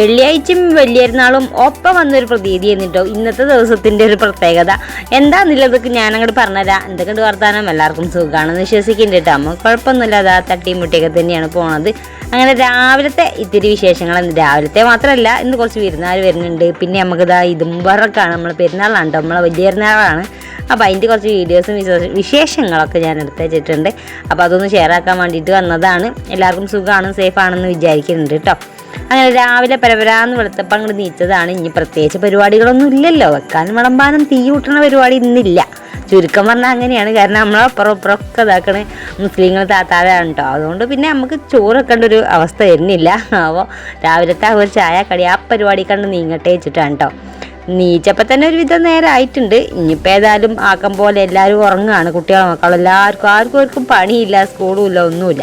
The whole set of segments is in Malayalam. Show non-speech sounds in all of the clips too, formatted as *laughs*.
വെള്ളിയാഴ്ചയും വലിയരുന്നാളും ഒപ്പം വന്നൊരു പ്രതീതി എന്നിട്ടോ ഇന്നത്തെ ദിവസത്തിന്റെ ഒരു പ്രത്യേകത. എന്താണെന്നുള്ളതൊക്കെ ഞാൻ അങ്ങോട്ട് പറഞ്ഞുതരാം എന്തൊക്കെയുണ്ട് വർത്താനം? എല്ലാവർക്കും സുഖമാണെന്ന് വിശ്വസിക്കുന്നുണ്ട് കേട്ടോ. നമുക്ക് കുഴപ്പമൊന്നുമില്ല. അതാ തട്ടിയും മുട്ടിയൊക്കെ തന്നെയാണ് പോണത്. അങ്ങനെ രാവിലത്തെ ഇത്തിരി വിശേഷങ്ങൾ രാവിലത്തെ മാത്രമല്ല ഇന്ന് കുറച്ച് വിരുന്നാൾ വരുന്നുണ്ട്. പിന്നെ നമുക്ക് ഇതാ ഇതും പറക്കാണ് നമ്മൾ പെരുന്നാളാണ് കേട്ടോ. നമ്മളെ വലിയ പെരുന്നാളാണ്. അപ്പോൾ അതിന്റെ കുറച്ച് വീഡിയോസും വിശേഷ- വിശേഷങ്ങളൊക്കെ ഞാൻ എടുത്ത് വെച്ചിട്ടുണ്ട്. അപ്പോൾ അതൊന്ന് ഷെയർ ആക്കാൻ വേണ്ടിയിട്ട് വന്നതാണ്. എല്ലാവർക്കും സുഖമാണ് സേഫ് ആണെന്ന് വിചാരിക്കുന്നുണ്ട് കേട്ടോ. അങ്ങനെ രാവിലെ പരപരാന്ന് വെളുത്തപ്പം അങ്ങോട്ട് നീച്ചതാണ്. ഇനി പ്രത്യേകിച്ച് പരിപാടികളൊന്നും ഇല്ലല്ലോ. വെക്കാനും വിളമ്പാനും തീ കൂട്ടണ പരിപാടി ഇന്നില്ല. ചുരുക്കം പറഞ്ഞാൽ അങ്ങനെയാണ്. കാരണം നമ്മളെ അപ്പുറം ഇപ്പുറം ഒക്കെ ഇതാക്കണേ. മുസ്ലിങ്ങൾ താത്താരാണ് കേട്ടോ അതുകൊണ്ട് പിന്നെ നമുക്ക് ചോറ് വെക്കേണ്ട ഒരു അവസ്ഥ വരുന്നില്ല. അപ്പോൾ രാവിലത്തെ ആ ഒരു ചായ കടി ആ പരിപാടി കണ്ട് നീങ്ങട്ടെ വെച്ചിട്ടാണ് കേട്ടോ നീച്ചപ്പോൾ തന്നെ ഒരുവിധം നേരം ആയിട്ടുണ്ട് ഇനിയിപ്പോൾ ഏതായാലും ആക്കം പോലെ എല്ലാവരും ഉറങ്ങുകയാണ് കുട്ടികളും മക്കളും എല്ലാവർക്കും ആർക്കും ആർക്കും പണിയില്ല സ്കൂളും ഇല്ല ഒന്നുമില്ല.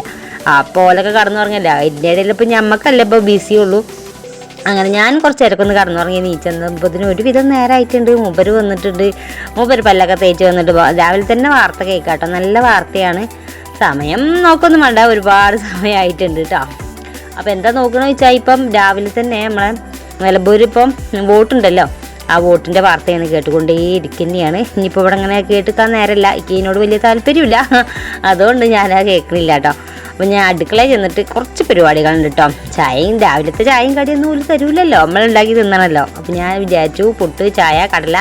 അപ്പോൾ ഓലൊക്കെ കടന്നുറങ്ങില്ല അതിന്റെ ഇടയിൽ ഇപ്പോൾ ഞമ്മക്കല്ലേ ഇപ്പോൾ ബിസി ഉള്ളൂ. അങ്ങനെ ഞാൻ കുറച്ച് നേരമൊക്കെ കടന്നുറങ്ങി നീച്ചെന്നപ്പോഴത്തേനും ഒരുവിധം നേരമായിട്ടുണ്ട് മൂപ്പര് വന്നിട്ടുണ്ട്. മൂപ്പര് പല്ലൊക്കെ തേച്ച് വന്നിട്ട് രാവിലെ തന്നെ വാർത്ത കേൾക്കാട്ടോ. നല്ല വാർത്തയാണ്. സമയം നോക്കൊന്നും വേണ്ട. ഒരുപാട് *laughs* സമയമായിട്ടുണ്ട് കേട്ടോ അപ്പോൾ എന്താ നോക്കണമെന്ന് വെച്ചാൽ ഇപ്പം രാവിലെ തന്നെ നമ്മളെ നിലമ്പൂർ ഇപ്പം വോട്ടുണ്ടല്ലോ. ആ വോട്ടിന്റെ വാർത്തയാണ് കേട്ടുകൊണ്ടേ ഇരിക്കുന്നതാണ് ഇനിയിപ്പോൾ ഇവിടെ അങ്ങനെ കേട്ടിക്കാൻ നേരമില്ല എനിക്ക് ഇതിനോട് വലിയ താല്പര്യമില്ല. *laughs* അതുകൊണ്ട് ഞാൻ ആ കേട്ടോ അപ്പോൾ ഞാൻ അടുക്കളയിൽ ചെന്നിട്ട് കുറച്ച് പരിപാടികളുണ്ട് കേട്ടോ ചായയും രാവിലത്തെ ചായയും കടിയൊന്നും ഒരു തരൂലല്ലോ. നമ്മൾ ഉണ്ടാക്കി തിന്നണമല്ലോ അപ്പോൾ ഞാൻ വിചാരിച്ചു പുട്ട് ചായ കടല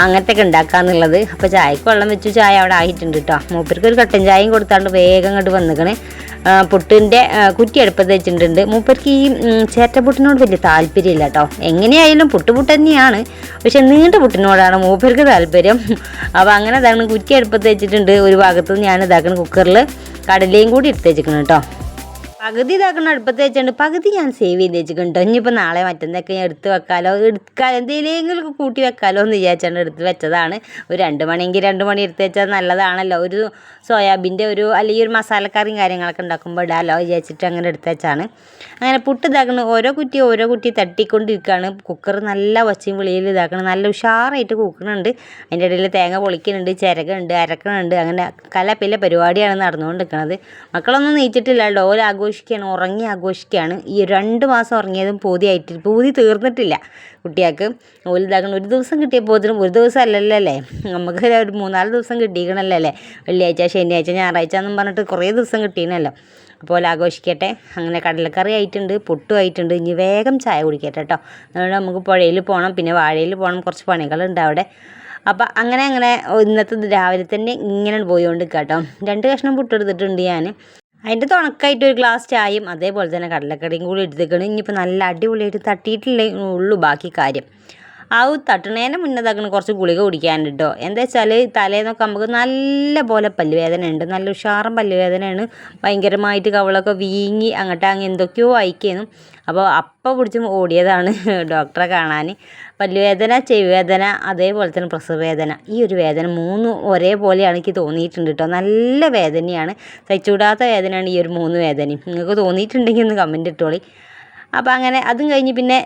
അങ്ങനത്തെ ഒക്കെ ഉണ്ടാക്കാന്നുള്ളത്. അപ്പോൾ ചായക്ക് വെള്ളം വെച്ചു ചായ അവിടെ ആയിട്ടുണ്ട് കേട്ടോ മൂപ്പർക്ക് ഒരു കട്ടൻ ചായയും കൊടുത്താണ്ട് വേഗം അങ്ങോട്ട് വന്നിക്കണ്. പുട്ടിന്റെ കുറ്റി അടുപ്പത്ത് വെച്ചിട്ടുണ്ട്. മൂപ്പർക്ക് ഈ ചേറ്റപ്പുട്ടിനോട് വലിയ താല്പര്യമില്ല കേട്ടോ എങ്ങനെയായാലും പുട്ട് പുട്ട് തന്നെയാണ്. പക്ഷെ നീണ്ട പുട്ടിനോടാണ് മൂപ്പർക്ക് താല്പര്യം. അപ്പോൾ അങ്ങനെ അതാണ് കുറ്റി അടുപ്പത്ത് വെച്ചിട്ടുണ്ട്. ഒരു ഭാഗത്ത് ഞാൻ ഇതാക്കണ കുക്കറിൽ കടലയും കൂടി എടുത്ത് വെച്ചിരിക്കണം കേട്ടോ. പകുതി ഇതാക്കണം അടുപ്പത്ത് വെച്ചിട്ടുണ്ട് പകുതി ഞാൻ സേവ് ചെയ്ത് വെച്ചിട്ടുണ്ട്. ഇനിയിപ്പോൾ നാളെ മറ്റന്നൊക്കെ ഞാൻ എടുത്ത് വെക്കാലോ? എടുക്കാൻ എന്തെങ്കിലും കൂട്ടി വെക്കാലോ എന്ന് വിചാരിച്ചാണ് എടുത്ത് വെച്ചതാണ്. ഒരു രണ്ട് മണിയെങ്കിൽ രണ്ട് മണി എടുത്ത് വെച്ചാൽ നല്ലതാണല്ലോ. ഒരു സോയാബീന്റെ ഒരു അല്ലെങ്കിൽ ഒരു മസാലക്കറിയും കാര്യങ്ങളൊക്കെ ഉണ്ടാക്കുമ്പോൾ ഇടാലോ വിചാരിച്ചിട്ട് അങ്ങനെ എടുത്ത് വെച്ചാണ്. അങ്ങനെ പുട്ട് ഇതാക്കണം. ഓരോ കുറ്റി ഓരോ കുറ്റി തട്ടിക്കൊണ്ടിരിക്കുകയാണ്. കുക്കർ നല്ല ഒച്ചയും വിളിയിൽ ഇതാക്കണം. നല്ല ഉഷാറായിട്ട് കൂക്കണുണ്ട്. അതിന്റെ ഇടയിൽ തേങ്ങ പൊളിക്കുന്നുണ്ട് ചിരകുണ്ട് അരക്കണുണ്ട്. അങ്ങനെ കലപ്പിലെ പരിപാടിയാണ് നടന്നുകൊണ്ടിരിക്കുന്നത് മക്കളൊന്നും നീച്ചിട്ടില്ല കേട്ടോ ഓല ആഘോഷിക്കുകയാണ് ഉറങ്ങി ആഘോഷിക്കുകയാണ്. ഈ രണ്ട് മാസം ഉറങ്ങിയതും പൂതിയായിട്ട് പൂതി തീർന്നിട്ടില്ല കുട്ടികൾക്ക്. ഓൽ ഇതാക്കണം ഒരു ദിവസം കിട്ടിയപ്പോഴത്തേനും ഒരു ദിവസം അല്ലല്ലോ അല്ലേ നമുക്ക് ഒരു മൂന്നാൽ ദിവസം കിട്ടിക്കണല്ലോ അല്ലേ വെള്ളിയാഴ്ച ശനിയാഴ്ച ഞായറാഴ്ച എന്നും പറഞ്ഞിട്ട് കുറേ ദിവസം കിട്ടീനല്ലോ അപ്പോൾ ആഘോഷിക്കട്ടെ. അങ്ങനെ കടലക്കറി ആയിട്ടുണ്ട് പുട്ടും ആയിട്ടുണ്ട്. ഇനി വേഗം ചായ കുടിക്കട്ടെ കേട്ടോ. അതുകൊണ്ട് നമുക്ക് പുഴയിൽ പോകണം പിന്നെ വാഴയിൽ പോകണം കുറച്ച് പണികളുണ്ട് അവിടെ. അപ്പം അങ്ങനെ അങ്ങനെ ഇന്നത്തെ രാവിലെ തന്നെ ഇങ്ങനെ പോയോണ്ട് കേട്ടോ. രണ്ട് കഷ്ണം പുട്ടെടുത്തിട്ടുണ്ട് ഞാൻ അതിന്റെ തുണക്കായിട്ട് ഒരു ഗ്ലാസ് ചായയും അതേപോലെ തന്നെ കടലക്കറിയും കൂടി എടുത്തേക്കണം. ഇനിയിപ്പോൾ നല്ല അടിപൊളിയായിട്ട് തട്ടിയിട്ടില്ലേ ഉള്ളൂ ബാക്കി കാര്യം. ആ ഒരു മുന്നേ കുറച്ച് ഗുളിക കുടിക്കാനുണ്ട് കേട്ടോ എന്താ വെച്ചാൽ തലേന്നൊക്കെ നമുക്ക് നല്ല പോലെ പല്ലുവേദന ഉണ്ട് നല്ല ഉഷാറും പല്ലുവേദനയാണ്. ഭയങ്കരമായിട്ട് കവളൊക്കെ വീങ്ങി അങ്ങോട്ട് അങ്ങ് എന്തൊക്കെയോ അയക്കുന്നു അപ്പോൾ അപ്പം പിടിച്ച് ഓടിയതാണ് *laughs* ഡോക്ടറെ കാണാൻ പല്ലുവേദന ചെവിവേദന അതേപോലെ തന്നെ പ്രസവവേദന ഈ ഒരു വേദന മൂന്നും ഒരേപോലെയാണ് എനിക്ക് തോന്നിയിട്ടുണ്ട് കേട്ടോ നല്ല വേദനയാണ്. സഹിച്ചുകൂടാത്ത വേദനയാണ് ഈ ഒരു മൂന്ന് വേദനയും. നിങ്ങൾക്ക് തോന്നിയിട്ടുണ്ടെങ്കിൽ ഒന്ന് കമന്റ് ഇട്ടോളി. അപ്പോൾ അങ്ങനെ അതും കഴിഞ്ഞ് പിന്നെ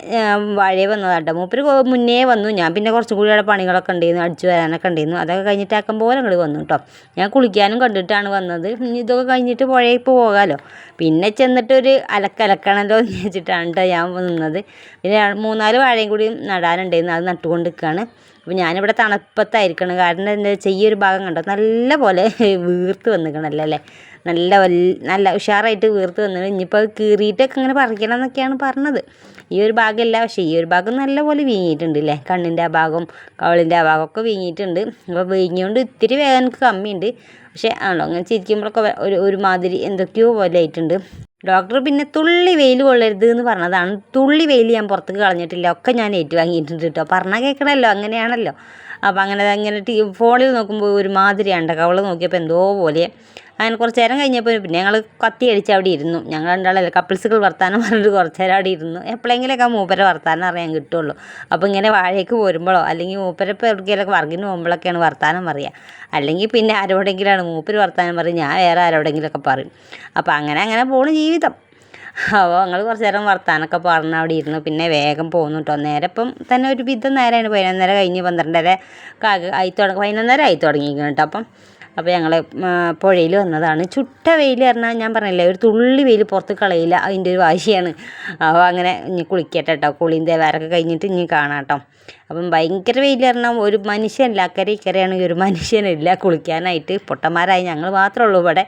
വാഴയെ വന്നതാട്ടോ. മൂപ്പര് കൊ- മുന്നേ വന്നു. ഞാൻ പിന്നെ കുറച്ചും കൂടി അവിടെ പണികളൊക്കെ ഉണ്ടായിരുന്നു അടിച്ചു വരാനൊക്കെ ഉണ്ടായിരുന്നു. അതൊക്കെ കഴിഞ്ഞിട്ട് ആക്കം പോലെ അങ്ങോട്ട് വന്നു കേട്ടോ ഞാൻ കുളിക്കാനും കണ്ടിട്ടാണ് വന്നത്. ഇതൊക്കെ കഴിഞ്ഞിട്ട് പുഴയിൽ പോകാമല്ലോ പിന്നെ ചെന്നിട്ട് ഒരു അലക്കലക്കണമല്ലോ എന്ന് വെച്ചിട്ടാണ് കേട്ടോ ഞാൻ നിന്നത് പിന്നെ മൂന്നാൽ വാഴയും കൂടി നടാനുണ്ടായിരുന്നു. അത് നട്ടുകൊണ്ട് നിൽക്കുകയാണ് അപ്പോൾ ഞാനിവിടെ തണുപ്പത്തായിരിക്കണം. കാരണം എന്റെ ചെയ്യൊരു ഭാഗം കണ്ടോ? നല്ല പോലെ വീർത്ത് വന്നിക്കണല്ലോ അല്ലേ? നല്ല വൽ നല്ല ഉഷാറായിട്ട് വീർത്ത് വന്നത് ഇനിയിപ്പോൾ അത് കീറിയിട്ടൊക്കെ ഇങ്ങനെ പറിക്കണം എന്നൊക്കെയാണ് പറഞ്ഞത്. ഈ ഒരു ഭാഗമല്ല പക്ഷേ ഈ ഒരു ഭാഗം നല്ലപോലെ വീങ്ങിയിട്ടുണ്ട് അല്ലേ കണ്ണിന്റെ ആ ഭാഗം കവളിന്റെ ആ ഭാഗമൊക്കെ വീങ്ങിയിട്ടുണ്ട്. അപ്പോൾ വീങ്ങിയോണ്ട് ഇത്തിരി വേദന എനിക്ക് കമ്മിയുണ്ട്. പക്ഷേ ആണല്ലോ അങ്ങനെ ചിരിക്കുമ്പോഴൊക്കെ ഒരു ഒരുമാതിരി എന്തൊക്കെയോ പോലെ ആയിട്ടുണ്ട്. ഡോക്ടർ പിന്നെ തുള്ളി വെയിൽ കൊള്ളരുത് എന്ന് പറഞ്ഞതാണ്. തുള്ളി വെയിൽ ഞാൻ പുറത്തേക്ക് കളഞ്ഞിട്ടില്ല. ഒക്കെ ഞാൻ ഏറ്റുവാങ്ങിയിട്ടുണ്ട് കേട്ടോ. പറഞ്ഞാൽ കേൾക്കണമല്ലോ അങ്ങനെയാണല്ലോ. അപ്പോൾ അങ്ങനെ അങ്ങനെ ടി ഫോണിൽ നോക്കുമ്പോൾ ഒരുമാതിരിയാണ് കവൾ നോക്കിയപ്പോൾ എന്തോ പോലെ. അങ്ങനെ കുറച്ച് നേരം കഴിഞ്ഞപ്പോൾ പിന്നെ ഞങ്ങൾ കത്തി അടിച്ച് അവിടെ ഇരുന്നു. ഞങ്ങൾ രണ്ടാളല്ലേ കപ്പിൾസുകൾ വർത്താനം പറഞ്ഞിട്ട് കുറച്ച് നേരം അവിടെ ഇരുന്നു. എപ്പോഴെങ്കിലൊക്കെ മൂപ്പരെ വർത്താനം അറിയാൻ കിട്ടുള്ളൂ. അപ്പോൾ ഇങ്ങനെ വാഴയ്ക്ക് പോരുമ്പോഴോ അല്ലെങ്കിൽ മൂപ്പരെ ഇപ്പോൾ വർഗിന് പോകുമ്പോഴൊക്കെയാണ് വർത്താനം പറയുക അല്ലെങ്കിൽ പിന്നെ ആരോടെങ്കിലാണ് മൂപ്പര് വർത്താനം പറയും ഞാൻ വേറെ ആരോടെങ്കിലൊക്കെ പറയും. അപ്പോൾ അങ്ങനെ അങ്ങനെ പോണു ജീവിതം. അപ്പോൾ ഞങ്ങൾ കുറച്ച് നേരം വർത്താനൊക്കെ പറഞ്ഞ് അവിടെ ഇരുന്നു. പിന്നെ വേഗം പോന്നു കേട്ടോ നേരെ ഇപ്പം തന്നെ ഒരു വിധം നേരമാണ് പതിനൊന്നര കഴിഞ്ഞ് പന്ത്രണ്ടര ആയി തുടങ്ങി പതിനൊന്നര ആയി തുടങ്ങിയിരിക്കണം കേട്ടോ അപ്പം അപ്പോൾ ഞങ്ങൾ പുഴയിൽ വന്നതാണ്. ചുട്ട വെയിൽ പറഞ്ഞാൽ ഞാൻ പറഞ്ഞില്ലേ ഒരു തുള്ളി വെയിൽ പുറത്ത് കളയില്ല അതിന്റെ ഒരു വാശിയാണ്. അപ്പോൾ അങ്ങനെ ഇനി കുളിക്കട്ടെ കേട്ടോ കുളിയും തേവാരൊക്കെ കഴിഞ്ഞിട്ട് ഇനി കാണാം കേട്ടോ അപ്പം ഭയങ്കര വെയിൽ പറഞ്ഞാൽ ഒരു മനുഷ്യനില്ല അക്കരെ ഇക്കരെയാണെങ്കിൽ ഒരു മനുഷ്യനില്ല കുളിക്കാനായിട്ട്. പൊട്ടന്മാരായി ഞങ്ങൾ മാത്രമേ ഉള്ളൂ ഇവിടെ.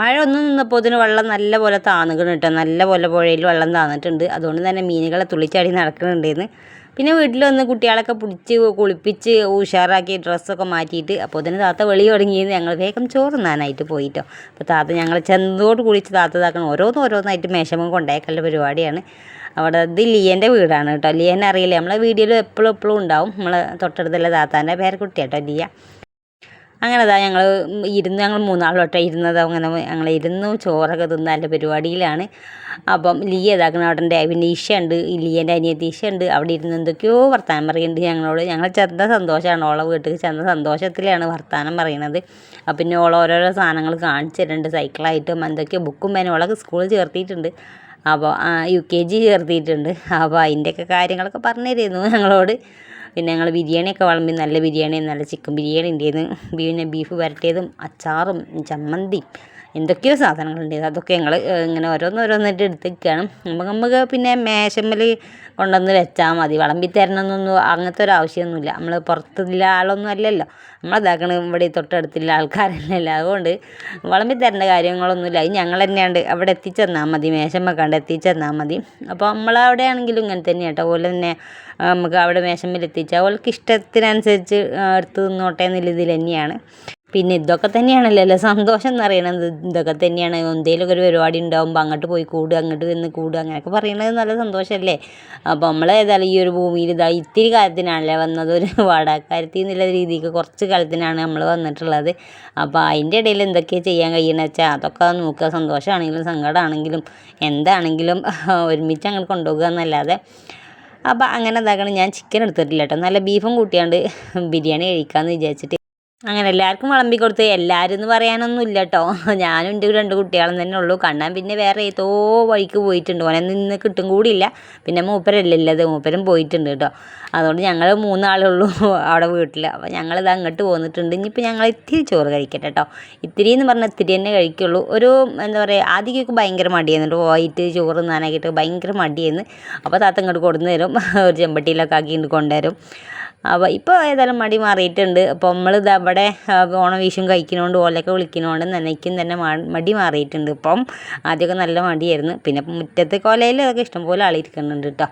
മഴ ഒന്ന് നിന്നപ്പോൾ ഇതിന് വെള്ളം നല്ല പോലെ താന്നുകണ് കേട്ടോ നല്ല പോലെ പുഴയിൽ വെള്ളം താന്നിട്ടുണ്ട്. അതുകൊണ്ട് തന്നെ മീനുകളെ തുള്ളിച്ചാടി നടക്കുന്നുണ്ടെന്ന് പിന്നെ വീട്ടിൽ വന്ന് കുട്ടികളൊക്കെ പിടിച്ച് കുളിപ്പിച്ച് ഉഷാറാക്കി ഡ്രസ്സൊക്കെ മാറ്റിയിട്ട് അപ്പോൾ തന്നെ താത്ത വെളി തുടങ്ങിയത് ഞങ്ങൾ വേഗം ചോറ് നാനായിട്ട് പോയിട്ടോ. അപ്പോൾ താത്ത ഞങ്ങൾ ചെന്നതോട് കുളിച്ച് താത്ത ഇതാക്കണം ഓരോന്ന് ഓരോന്നായിട്ട് മേശമം കൊണ്ടേക്കല്ല പരിപാടിയാണ്. അവിടെ ഇത് ലിയന്റെ വീടാണ് കേട്ടോ. ലിയനെ അറിയില്ല? നമ്മളെ വീഡിയോയിൽ എപ്പോഴും എപ്പോഴും ഉണ്ടാവും. നമ്മളെ തൊട്ടടുത്തുള്ള താത്താന്റെ പേരക്കുട്ടിയാട്ടോ ലിയ. അങ്ങനെ അതാ ഞങ്ങൾ ഇരുന്ന് ഞങ്ങൾ മൂന്നാളോട്ടെ ഇരുന്നത്. അങ്ങനെ ഞങ്ങൾ ഇരുന്നു ചോറൊക്കെ തിന്നാന്റെ പരിപാടിയിലാണ്. അപ്പം ലിയ ഇതാക്കുന്ന അവിടെ ഉണ്ട് പിന്നെ ഈശ ഉണ്ട് ലിയേന്റെ അനിയത്തി ഈശ ഉണ്ട് അവിടെ ഇരുന്ന് എന്തൊക്കെയോ വർത്താനം പറയുന്നുണ്ട് ഞങ്ങളോട്. ഞങ്ങൾ ചെന്ന സന്തോഷമാണ് ഓളെ വീട്ടിൽ ചെന്ന സന്തോഷത്തിലാണ് വർത്താനം പറയുന്നത് അപ്പം പിന്നെ ഓളെ ഓരോരോ സാധനങ്ങൾ കാണിച്ചു തരുന്നുണ്ട് സൈക്കിളായിട്ടും എന്തൊക്കെയോ ബുക്കും പേനും ഓളൊക്കെ സ്കൂളിൽ ചേർത്തിയിട്ടുണ്ട്. അപ്പോൾ യു കെ ജി ചേർത്തിയിട്ടുണ്ട്. അപ്പോൾ അതിന്റെയൊക്കെ കാര്യങ്ങളൊക്കെ പറഞ്ഞു തരുന്നു ഞങ്ങളോട്. പിന്നെ ഞങ്ങൾ ബിരിയാണിയൊക്കെ വിളമ്പി നല്ല ബിരിയാണി നല്ല ചിക്കൻ ബിരിയാണി ഉണ്ടായിരുന്നു പിന്നെ ബീഫ് വരട്ടിയതും അച്ചാറും ചമ്മന്തിയും. എന്തൊക്കെയോ സാധനങ്ങളുണ്ട്. അതൊക്കെ ഞങ്ങൾ ഇങ്ങനെ ഓരോന്നോരോന്നായിട്ട് എടുത്തിരിക്കുകയാണ് നമുക്ക് നമുക്ക് പിന്നെ മേശമ്മൽ കൊണ്ടുവന്ന് വെച്ചാൽ മതി. വിളമ്പി തരണമെന്നൊന്നും അങ്ങനത്തെ ഒരു ആവശ്യമൊന്നുമില്ല. നമ്മൾ പുറത്തുള്ള ആളൊന്നും അല്ലല്ലോ. നമ്മളതാക്കണം ഇവിടെ തൊട്ടടുത്തുള്ള ആൾക്കാരല്ലല്ലോ. അതുകൊണ്ട് വിളമ്പി തരേണ്ട കാര്യങ്ങളൊന്നുമില്ല. അത് ഞങ്ങൾ തന്നെയാണ്ട് അവിടെ എത്തിച്ചെന്നാൽ മതി. മേശമ്മ കണ്ട് എത്തിച്ചെന്നാൽ മതി. അപ്പോൾ നമ്മളവിടെ ആണെങ്കിലും ഇങ്ങനെ തന്നെ കേട്ടോ. അതുപോലെ തന്നെ നമുക്ക് അവിടെ മേശമ്മൽ എത്തിച്ചാൽ അവൾക്ക് ഇഷ്ടത്തിനനുസരിച്ച് എടുത്ത് നിന്നോട്ടെ എന്നുള്ള ഇതിൽ തന്നെയാണ്. പിന്നെ ഇതൊക്കെ തന്നെയാണല്ലോ അല്ലേ സന്തോഷം എന്ന് പറയണത്. ഇതൊക്കെ തന്നെയാണ്. എന്തെങ്കിലുമൊക്കെ ഒരു പരിപാടി ഉണ്ടാകുമ്പോൾ അങ്ങോട്ട് പോയി കൂടുക അങ്ങോട്ട് നിന്ന് കൂടുക അങ്ങനെയൊക്കെ പറയണത് നല്ല സന്തോഷമല്ലേ അപ്പോൾ നമ്മൾ ഏതായാലും ഈ ഒരു ഭൂമിയിൽ ഇതാ ഇത്തിരി കാലത്തിനാണല്ലേ വന്നത്. ഒരു വാടകക്കാരത്തി എന്നുള്ള രീതിക്ക് കുറച്ച് കാലത്തിനാണ് നമ്മൾ വന്നിട്ടുള്ളത്. അപ്പോൾ അതിന്റെ ഇടയിൽ എന്തൊക്കെയാണ് ചെയ്യാൻ കഴിയണമെന്ന് വെച്ചാൽ അതൊക്കെ നോക്കുക. സന്തോഷമാണെങ്കിലും സങ്കടമാണെങ്കിലും എന്താണെങ്കിലും *laughs* ഒരുമിച്ച് അങ്ങോട്ട് കൊണ്ടുപോകുക എന്നല്ലാതെ. അപ്പോൾ അങ്ങനെ എന്താക്കണം ഞാൻ ചിക്കൻ എടുത്തിട്ടില്ല കേട്ടോ. നല്ല ബീഫും കൂട്ടിയാണ്ട് *laughs* ബിരിയാണി കഴിക്കാമെന്ന് വിചാരിച്ചിട്ട് അങ്ങനെ എല്ലാവർക്കും വിളമ്പി കൊടുത്ത് എല്ലാവരും എന്ന് പറയാനൊന്നും ഇല്ല കേട്ടോ *laughs* ഞാനും എന്റെ രണ്ട് കുട്ടികളും തന്നെ ഉള്ളൂ. കണ്ണാൻ പിന്നെ വേറെ ഏതോ വഴിക്ക് പോയിട്ടുണ്ട്. ഓനെ നിന്ന് കിട്ടും കൂടിയില്ല. പിന്നെ മൂപ്പരല്ലേ ഉള്ളത്. മൂപ്പരും പോയിട്ടുണ്ട് കേട്ടോ. അതുകൊണ്ട് ഞങ്ങൾ മൂന്നാളേ ഉള്ളൂ *laughs* അവിടെ വീട്ടിൽ അപ്പോൾ ഞങ്ങളിത് അങ്ങോട്ട് പോന്നിട്ടുണ്ട്. ഇനിയിപ്പോൾ ഞങ്ങൾ ഇത്തിരി ചോറ് കഴിക്കട്ടെ കേട്ടോ. ഇത്തിരി എന്ന് പറഞ്ഞാൽ ഇത്തിരി തന്നെ കഴിക്കുള്ളൂ. ഒരു എന്താ പറയുക ആദ്യമൊക്കെ ഭയങ്കര മടിയായിരുന്നു പോയിട്ട് ചോറ് നാനാക്കിയിട്ട് ഭയങ്കര മടിയായിരുന്നു. അപ്പോൾ താത്ത ഇങ്ങോട്ട് കൊടുന്ന് തരും. *laughs* ഒരു ചെമ്പട്ടിയിലൊക്കെ ആക്കിയിട്ട് കൊണ്ടുവരും. അപ്പോൾ ഇപ്പോൾ ഏതായാലും മടി മാറിയിട്ടുണ്ട്. അപ്പോൾ നമ്മളിത് അവിടെ ഓണം വീശും കഴിക്കുന്നതുകൊണ്ട് ഓലൊക്കെ വിളിക്കുന്നതുകൊണ്ട് നനയ്ക്കും തന്നെ മടി മാറിയിട്ടുണ്ട്. ഇപ്പം ആദ്യമൊക്കെ നല്ല മടിയായിരുന്നു. പിന്നെ മുറ്റത്തെ കൊലയിൽ അതൊക്കെ ഇഷ്ടംപോലെ ആളിരിക്കുന്നുണ്ട് കേട്ടോ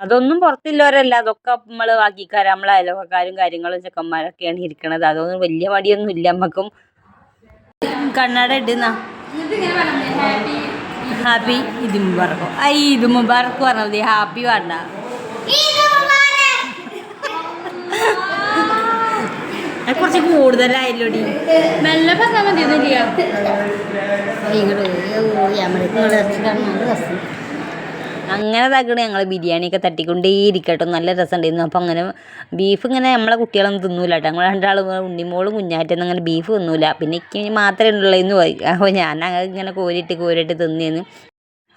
അതൊന്നും പുറത്തില്ലവരല്ല. അതൊക്കെ നമ്മൾ ബാക്കിക്കാർ നമ്മളെ അയലോക്കാരും കാര്യങ്ങളും ചെക്കന്മാരൊക്കെയാണ് ഇരിക്കുന്നത് അതൊന്നും വലിയ മടിയൊന്നും ഇല്ല നമുക്കും കണ്ണട ഇടുന്ന ഹാപ്പി. ഇത് മുബാർക്കും ഐ ഇത് മുബാർക്ക് പറഞ്ഞാൽ മതി. ഹാപ്പി അത് കുറച്ച് കൂടുതലായല്ലോടി. മെല്ലെ പറഞ്ഞാൽ മതി അങ്ങനെ തകണ് ഞങ്ങൾ ബിരിയാണിയൊക്കെ തട്ടിക്കൊണ്ടേയിരിക്കട്ടോ. നല്ല രസമുണ്ടായിരുന്നു. അപ്പം അങ്ങനെ ബീഫ് ഇങ്ങനെ നമ്മളെ കുട്ടികളൊന്നും തിന്നൂല കേട്ടോ ഞങ്ങൾ രണ്ടാളും ഉണ്ണിമോളും കുഞ്ഞാറ്റൊന്നും അങ്ങനെ ബീഫ് തിന്നൂല. പിന്നെ എനിക്ക് മാത്രമേ ഉള്ളതെന്ന് പോയി. അപ്പോൾ ഞാൻ അങ്ങനെ കോരിയിട്ട് കോരിയിട്ട് തിന്നേന്ന്.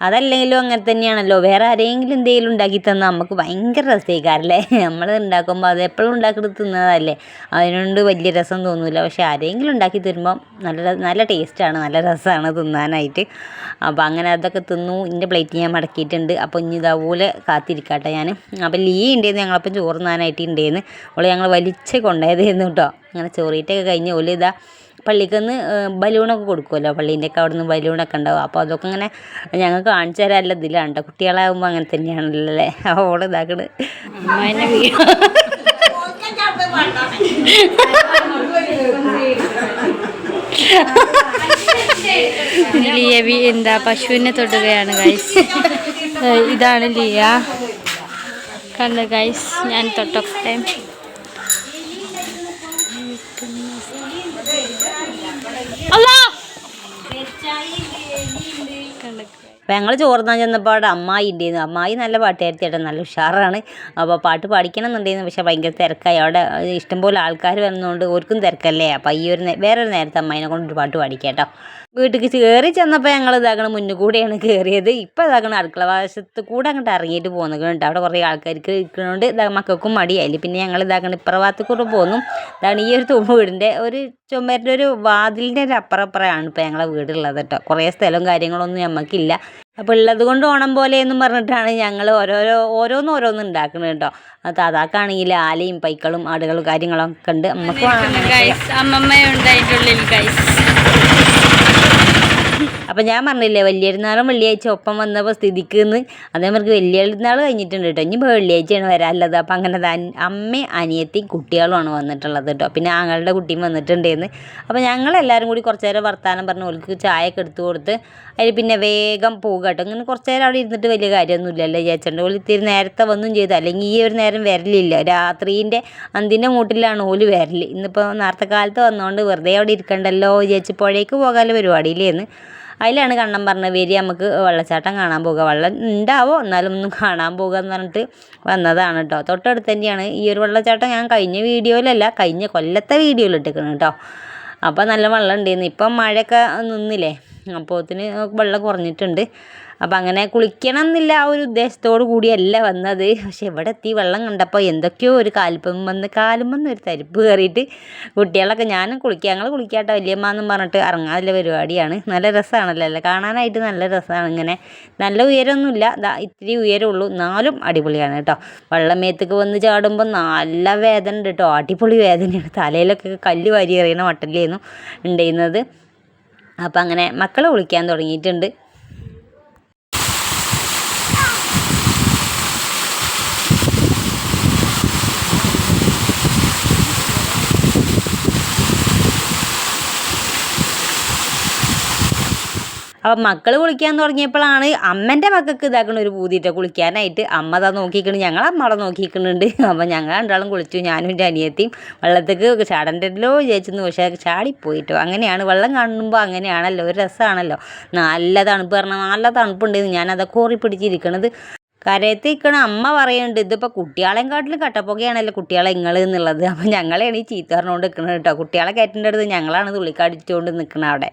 അതല്ലെങ്കിലും അങ്ങനെ തന്നെയാണല്ലോ. വേറെ ആരെങ്കിലും എന്തെങ്കിലും ഉണ്ടാക്കി തന്നാൽ നമുക്ക് ഭയങ്കര രസമായിക്കാരല്ലേ *laughs* നമ്മൾ ഉണ്ടാക്കുമ്പോൾ അത് എപ്പോഴും ഉണ്ടാക്കി തിന്നതല്ലേ? അതിനോണ്ട് വലിയ രസം തോന്നില്ല പക്ഷെ ആരെങ്കിലും ഉണ്ടാക്കി തരുമ്പോൾ നല്ല നല്ല ടേസ്റ്റാണ് നല്ല രസമാണ് തിന്നാനായിട്ട്. അപ്പോൾ അങ്ങനെ അതൊക്കെ തിന്നു. എന്റെ പ്ലേറ്റ് ഞാൻ മടക്കിയിട്ടുണ്ട്. അപ്പോൾ ഇനി ഇതേപോലെ കാത്തിരിക്കട്ടെ ഞാൻ അപ്പോൾ ലീ ഉണ്ടായിരുന്നു ഞങ്ങളപ്പം ചോറ് തിന്നാനായിട്ട് ഉണ്ടായിരുന്നു അവൾ ഞങ്ങൾ വലിച്ച് കൊണ്ടുപോയതായിരുന്നു കേട്ടോ അങ്ങനെ ചോറിയിട്ടൊക്കെ കഴിഞ്ഞ് ഓൽ ഇതാ പള്ളിക്കന്ന് ബലൂണൊക്കെ കൊടുക്കുമല്ലോ പള്ളീന്റെയൊക്കെ അവിടെ നിന്ന് ബലൂണൊക്കെ ഉണ്ടാവും. അപ്പോൾ അതൊക്കെ ഇങ്ങനെ ഞങ്ങൾക്ക് കാണിച്ചു തരാനുള്ള ഇതിലാണ്. കേട്ടോ കുട്ടികളാകുമ്പോൾ അങ്ങനെ തന്നെയാണല്ലോ അല്ലേ? ഓൾ ഇതാക്കണ്. അമ്മേനെ ലിയ വി- എന്താ പശുവിനെ തൊടുകയാണ് ഗൈസ് ഇതാണ് ലിയ. കണ്ട ഗൈസ് ഞാൻ തൊട്ടൊക്കെ. അപ്പോൾ ഞങ്ങൾ ചോർന്നാൻ ചെന്നപ്പോൾ അമ്മായി ഉണ്ടായിരുന്നു അമ്മായി നല്ല പാട്ടുകാരി ചേട്ടൻ നല്ല ഉഷാറാണ്. അപ്പോൾ പാട്ട് പഠിക്കണം എന്നുണ്ടായിരുന്നു പക്ഷേ ഭയങ്കര തിരക്കായി. അവിടെ ഇഷ്ടംപോലെ ആൾക്കാർ വന്നതുകൊണ്ട് ഓർക്കും തിരക്കല്ലേ. അപ്പോൾ ഈ ഒരു വേറൊരു നേരത്തെ അമ്മായിനെ കൊണ്ടൊരു പാട്ട് പാടിക്കാം കേട്ടോ. വീട്ടിലേക്ക് കയറി ചെന്നപ്പോൾ ഞങ്ങൾ ഇതാകണം മുന്നിൽ കൂടെയാണ് കയറിയത് ഇപ്പോൾ ഇതാകണം അടുക്കള വശത്ത് കൂടെ അങ്ങോട്ട് ഇറങ്ങിയിട്ട് പോകുന്നത് കേട്ടോ. അവിടെ കുറേ ആൾക്കാർക്ക് ഇരിക്കണോണ്ട് ഇതാ മക്കൾക്കും മടിയായില്ല പിന്നെ ഞങ്ങൾ ഇതാകണം കൂടെ പോകുന്നു ഇതാണ് ഈ ഒരു വീടിന്റെ ഒരു ചുമരിന്റെ ഒരു വാതിലിന്റെ ഒരു അപ്പുറപ്പുറമാണ് ഇപ്പോൾ ഞങ്ങളെ വീടുള്ളത് കേട്ടോ. കുറേ സ്ഥലവും കാര്യങ്ങളൊന്നും ഞമ്മക്കില്ല. അപ്പോൾ ഉള്ളത് കൊണ്ട് ഓണം പോലെ എന്നും പറഞ്ഞിട്ടാണ് ഞങ്ങൾ ഓരോരോ ഓരോന്നും ഓരോന്നും ഉണ്ടാക്കുന്നത് കേട്ടോ താതാക്കാണെങ്കിൽ ആലയും പൈക്കളും ആടുകളും കാര്യങ്ങളൊക്കെ ഉണ്ട് നമുക്ക് അമ്മമ്മയുണ്ടായിട്ടുള്ളിൽ അമ്മമ്മയുണ്ട് അതിന്റെ ഉള്ളിൽ ഗൈസ് അപ്പം ഞാൻ പറഞ്ഞില്ലേ വലിയൊരുന്നാളും വെള്ളിയാഴ്ച ഒപ്പം വന്നപ്പോൾ സ്ഥിതിക്ക് എന്ന് അതേമാതിരി വലിയൊരുന്നാൾ കഴിഞ്ഞിട്ടുണ്ട് കേട്ടോ ഇനി ഇപ്പോൾ വെള്ളിയാഴ്ചയാണ് വരാനുള്ളത്. അപ്പം അങ്ങനെ അമ്മ അനിയത്തി കുട്ടികളുമാണ് വന്നിട്ടുള്ളത് കേട്ടോ പിന്നെ ആങ്ങളുടെ കുട്ടിയും വന്നിട്ടുണ്ടായിരുന്നു അപ്പോൾ ഞങ്ങളെല്ലാവരും കൂടി കുറച്ച് നേരം വർത്താനം പറഞ്ഞു ഓൾക്ക് ചായയൊക്കെ എടുത്തു കൊടുത്ത് അതിൽ പിന്നെ വേഗം പോകുക കേട്ടോ ഇങ്ങനെ കുറച്ച് നേരം അവിടെ ഇരുന്നിട്ട് വലിയ കാര്യമൊന്നുമില്ലല്ലോ ചേച്ചന്റെ ഓൾ ഇത്തിരി നേരത്തെ വന്നും ചെയ്തു. അല്ലെങ്കിൽ ഈ ഒരു നേരം വരലില്ല. രാത്രീന്റെ അന്തിന്റെ മൂട്ടിലാണ് ഓൽ വരൽ ഇന്നിപ്പോൾ നേരത്തെ കാലത്ത് വന്നുകൊണ്ട് വെറുതെ അവിടെ ഇരിക്കണ്ടല്ലോ ചേച്ചി പുഴയ്ക്ക് പോകാനുള്ള പരിപാടിയിലേന്ന്. അതിലാണ് കണ്ണൻ പറഞ്ഞത് വരി നമുക്ക് വെള്ളച്ചാട്ടം കാണാൻ പോകുക വെള്ളം ഉണ്ടാവോ? എന്നാലും ഒന്നും കാണാൻ പോകുക എന്ന് പറഞ്ഞിട്ട് വന്നതാണ് കേട്ടോ. തൊട്ടടുത്ത് തന്നെയാണ് ഈ ഒരു വെള്ളച്ചാട്ടം ഞാൻ കഴിഞ്ഞ വീഡിയോയിലല്ല കഴിഞ്ഞ കൊല്ലത്തെ വീഡിയോയിൽ ഇട്ടിരിക്കണം കേട്ടോ. അപ്പോൾ നല്ല വെള്ളം ഉണ്ടായിരുന്നു ഇപ്പം മഴയൊക്കെ നിന്നില്ലേ? അപ്പോത്തിന് വെള്ളം കുറഞ്ഞിട്ടുണ്ട്. അപ്പം അങ്ങനെ കുളിക്കണം എന്നില്ല ആ ഒരു ഉദ്ദേശത്തോടു കൂടിയല്ല വന്നത്. പക്ഷെ ഇവിടെ എത്തി വെള്ളം കണ്ടപ്പോൾ എന്തൊക്കെയോ ഒരു കാൽപ്പം വന്ന് കാലും വന്ന് ഒരു തരിപ്പ് കയറിയിട്ട് കുട്ടികളൊക്കെ ഞാനും കുളിക്കുക ഞങ്ങൾ കുളിക്കാട്ടോ വലിയമ്മ എന്നും പറഞ്ഞിട്ട് ഇറങ്ങാനുള്ള പരിപാടിയാണ്. നല്ല രസമാണല്ലോ അല്ലേ? കാണാനായിട്ട് നല്ല രസമാണ് ഇങ്ങനെ. നല്ല ഉയരമൊന്നുമില്ല. ഇത്തിരി ഉയരമുള്ളൂ നാലും അടിപൊളിയാണ് കേട്ടോ. വെള്ളമേത്തേക്ക് വന്ന് ചാടുമ്പോൾ നല്ല വേദന ഉണ്ട് കേട്ടോ. അടിപൊളി വേദനയാണ്. തലയിലൊക്കെ കല്ല് വാരി എറിയണ മട്ടല്ലേന്നു ഉണ്ടായിരുന്നത്. അപ്പം അങ്ങനെ മക്കൾ കുളിക്കാൻ തുടങ്ങിയിട്ടുണ്ട്. അപ്പം മക്കൾ കുളിക്കാൻ തുടങ്ങിയപ്പോഴാണ് അമ്മന്റെ മക്കൾക്ക് ഇതാക്കണ ഒരു പൂതിയിട്ട് കുളിക്കാനായിട്ട്. അമ്മ അതാ നോക്കിക്കണ് ഞങ്ങൾ അമ്മ അവിടെ നോക്കിക്കണുണ്ട് അപ്പം ഞങ്ങൾ രണ്ടാളും കുളിച്ചു ഞാനും എന്റെ അനിയത്തിയും. വെള്ളത്തേക്ക് ചാടണ്ടല്ലോ വിചാരിച്ചെന്ന് പക്ഷേ ചാടിപ്പോയിട്ടോ. അങ്ങനെയാണ് വെള്ളം കാണുമ്പോൾ അങ്ങനെയാണല്ലോ ഒരു രസമാണല്ലോ നല്ല തണുപ്പ് പറഞ്ഞാൽ നല്ല തണുപ്പുണ്ട് ഞാനത് കോറി പിടിച്ചിരിക്കണത്. കരയത്ത് നിൽക്കണ അമ്മ പറയുന്നുണ്ട് ഇതിപ്പോൾ കുട്ടികളെയും കാട്ടിലും കട്ടപ്പുകയാണല്ലോ കുട്ടികളെ ഇങ്ങൾ എന്നുള്ളത്. അപ്പം ഞങ്ങളെയാണ് ഈ ചീത്ത പറഞ്ഞുകൊണ്ട് നിൽക്കുന്നത് കേട്ടോ. കുട്ടികളെ കയറ്റേണ്ട അടുത്ത് ഞങ്ങളാണ് തുള്ളിക്കാടിച്ചുകൊണ്ട് നിൽക്കുന്നത് അവിടെ.